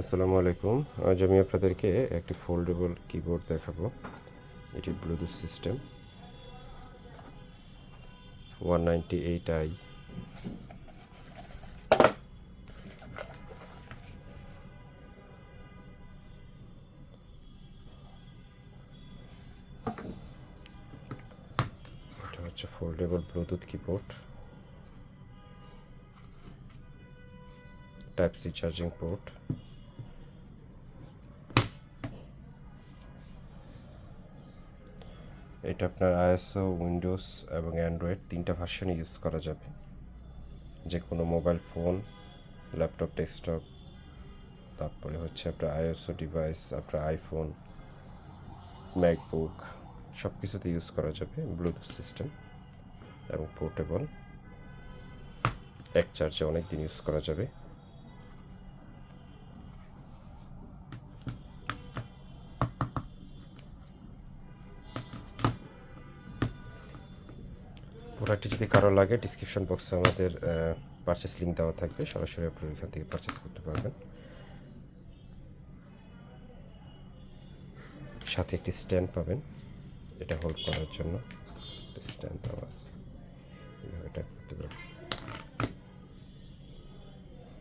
আসসালামু আলাইকুম। আজ আমি আপনাদেরকে একটি ফোল্ডেবল কিবোর্ড দেখাবো। এটি Bluetooth system one ninety eight I এটা হচ্ছে foldable Bluetooth keyboard type C charging port এটা আপনার আইএসও, উইন্ডোজ এবং অ্যান্ড্রয়েড তিনটা ভার্সনে ইউজ করা যাবে। যে কোনো মোবাইল ফোন ল্যাপটপ ডেস্কটপ তারপরে হচ্ছে আপনার আইএসও ডিভাইস আপনার আইফোন ম্যাকবুক সব কিছুতে ইউজ করা যাবে ব্লুটুথ সিস্টেম এবং পোর্টেবল এক চার্জে অনেক দিন ইউজ করা যাবে। প্রোডাক্টটি যদি কারও লাগে ডিসক্রিপশন বক্সে আমাদের পারচেস লিঙ্ক দেওয়া থাকবে। সরাসরি আপনি এখান থেকে পারচেস করতে পারবেন। সাথে একটি স্ট্যান্ড পাবেন। এটা হোল্ড করার জন্য। স্ট্যান্ড দেওয়া আছে।